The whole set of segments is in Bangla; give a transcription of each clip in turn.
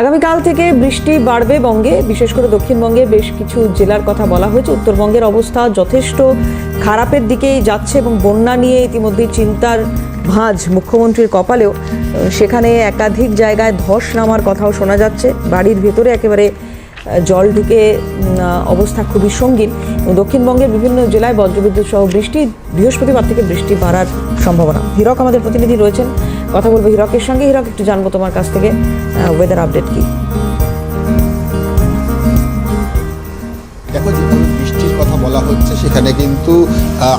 আগামীকাল থেকে বৃষ্টি বাড়বে বঙ্গে। বিশেষ করে দক্ষিণবঙ্গে বেশ কিছু জেলার কথা বলা হয়েছে। উত্তরবঙ্গের অবস্থা যথেষ্ট খারাপের দিকেই যাচ্ছে এবং বন্যা নিয়ে ইতিমধ্যে চিন্তার ভাঁজ মুখ্যমন্ত্রীর কপালেও। সেখানে একাধিক জায়গায় ধস নামার কথাও শোনা যাচ্ছে। বাড়ির ভেতরে একেবারে জল ঢুকে অবস্থা খুবই সঙ্গীন। দক্ষিণবঙ্গের বিভিন্ন জেলায় বজ্রবিদ্যুৎ সহ বৃষ্টি, বৃহস্পতিবার থেকে বৃষ্টি বাড়ার সম্ভাবনা। হিরক আমাদের প্রতিনিধি রয়েছেন। কথা বলব হিরকের সঙ্গে। হিরক, একটু জানব তোমার কাছ থেকে ওয়েদার আপডেট কি? বলা হচ্ছে, সেখানে কিন্তু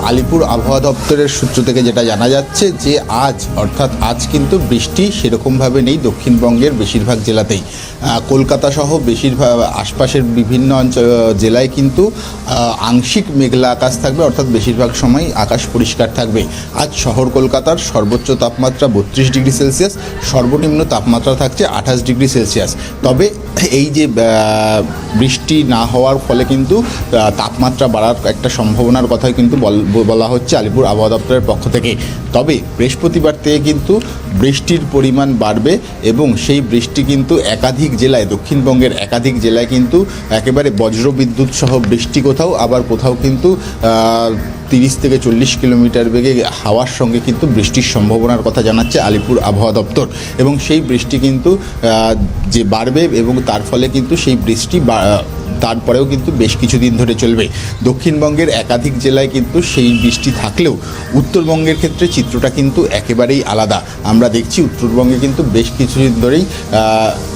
আলিপুর আবহাওয়া দপ্তরের সূত্র থেকে যেটা জানা যাচ্ছে যে আজ, অর্থাৎ আজ কিন্তু বৃষ্টি সেরকমভাবে নেই দক্ষিণবঙ্গের বেশিরভাগ জেলাতেই। কলকাতা সহ বেশিরভাগ আশপাশের বিভিন্ন অঞ্চল জেলায় কিন্তু আংশিক মেঘলা আকাশ থাকবে, অর্থাৎ বেশিরভাগ সময় আকাশ পরিষ্কার থাকবে। আজ শহর কলকাতার সর্বোচ্চ তাপমাত্রা বত্রিশ ডিগ্রি সেলসিয়াস, সর্বনিম্ন তাপমাত্রা থাকছে আঠাশ ডিগ্রি সেলসিয়াস। তবে এই যে বৃষ্টি না হওয়ার ফলে কিন্তু তাপমাত্রা বাড়ার একটা সম্ভাবনার কথাই কিন্তু বল- হচ্ছে আলিপুর আবহাওয়া দপ্তরের পক্ষ থেকে। তবে বৃহস্পতিবার থেকে কিন্তু বৃষ্টির পরিমাণ বাড়বে এবং সেই বৃষ্টি কিন্তু একাধিক জেলায়, দক্ষিণবঙ্গের একাধিক জেলায় কিন্তু একেবারে বজ্রবিদ্যুৎ সহ বৃষ্টি কোথাও, আবার কোথাও কিন্তু তিরিশ থেকে চল্লিশ কিলোমিটার বেগে হাওয়ার সঙ্গে কিন্তু বৃষ্টির সম্ভাবনার কথা জানাচ্ছে আলিপুর আবহাওয়া দপ্তর। এবং সেই বৃষ্টি কিন্তু যে বাড়বে এবং তার ফলে কিন্তু সেই বৃষ্টি তারপরেও কিন্তু বেশ কিছুদিন ধরে চলবে। দক্ষিণবঙ্গের একাধিক জেলায় কিন্তু সেই বৃষ্টি থাকলেও উত্তরবঙ্গের ক্ষেত্রে চিত্রটা কিন্তু একেবারেই আলাদা। আমরা দেখছি উত্তরবঙ্গে কিন্তু বেশ কিছুদিন ধরেই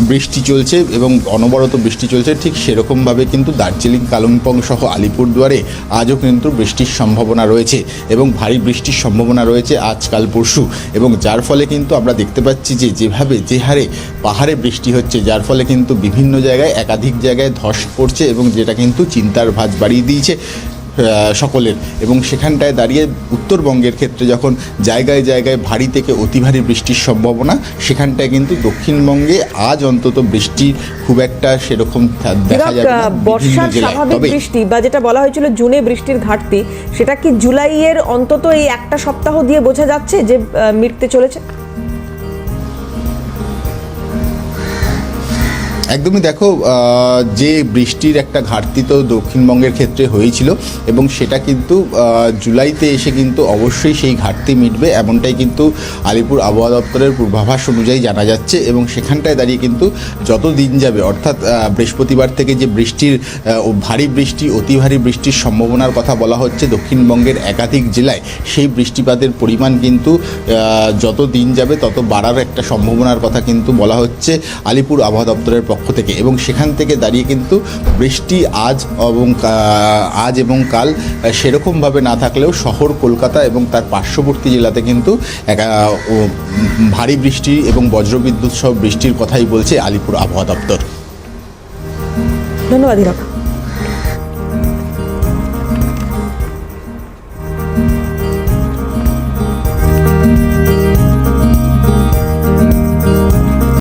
বৃষ্টি চলছে এবং অনবরত বৃষ্টি চলছে। ঠিক সেরকমভাবে কিন্তু দার্জিলিং, কালিম্পং সহ আলিপুরদুয়ারে আজও কিন্তু বৃষ্টির সম্ভাবনা রয়েছে এবং ভারী বৃষ্টির সম্ভাবনা রয়েছে আজকাল পরশু। এবং যার ফলে কিন্তু আমরা দেখতে পাচ্ছি যে, যেভাবে যে হারে পাহাড়ে বৃষ্টি হচ্ছে, যার ফলে কিন্তু বিভিন্ন জায়গায়, একাধিক জায়গায় ধস পড়ছে। এবং যেটা কিন্তু চিন্তার ভাঁজ বাড়িয়ে দিয়েছে সকলের। এবং সেখানটায় দাঁড়িয়ে উত্তরবঙ্গের ক্ষেত্রে যখন জায়গায় জায়গায় ভারী থেকে অতি ভারী বৃষ্টির সম্ভাবনা সেখানটায় কিন্তু দক্ষিণবঙ্গে আজ অন্তত বৃষ্টি খুব একটা সেরকম দেখা যাবে বর্ষার স্বাভাবিক বৃষ্টি বা যেটা বলা হয়েছিল জুনে বৃষ্টির ঘাটতি সেটা কি জুলাইয়ের অন্তত এই একটা সপ্তাহ দিয়ে বোঝা যাচ্ছে যে মিটতে চলেছে? একদমই দেখো যে বৃষ্টির একটা ঘাটতি তো দক্ষিণবঙ্গের ক্ষেত্রে হয়েছিল এবং সেটা কিন্তু জুলাইতে এসে কিন্তু অবশ্যই সেই ঘাটতি মিটবে এমনটাই কিন্তু আলিপুর আবহাওয়া দপ্তরের পূর্বাভাস অনুযায়ী জানা যাচ্ছে এবং সেখানটায় দাঁড়িয়ে কিন্তু যত দিন যাবে, অর্থাৎ বৃহস্পতিবার থেকে যে বৃষ্টির ভারী বৃষ্টি, অতি ভারী বৃষ্টির সম্ভাবনার কথা বলা হচ্ছে দক্ষিণবঙ্গের একাধিক জেলায়, সেই বৃষ্টিপাতের পরিমাণ কিন্তু যত দিন যাবে তত বাড়ার একটা সম্ভাবনার কথা কিন্তু বলা হচ্ছে আলিপুর আবহাওয়া দপ্তরের পক্ষ থেকে। এবং সেখান থেকে দাঁড়িয়ে কিন্তু বৃষ্টি আজ এবং আজ এবং কাল সেরকমভাবে না থাকলেও শহর কলকাতা এবং তার পার্শ্ববর্তী জেলাতে কিন্তু ভারী বৃষ্টি এবং বজ্রবিদ্যুৎ সহ বৃষ্টির কথাই বলছে আলিপুর আবহাওয়া দপ্তর। ধন্যবাদ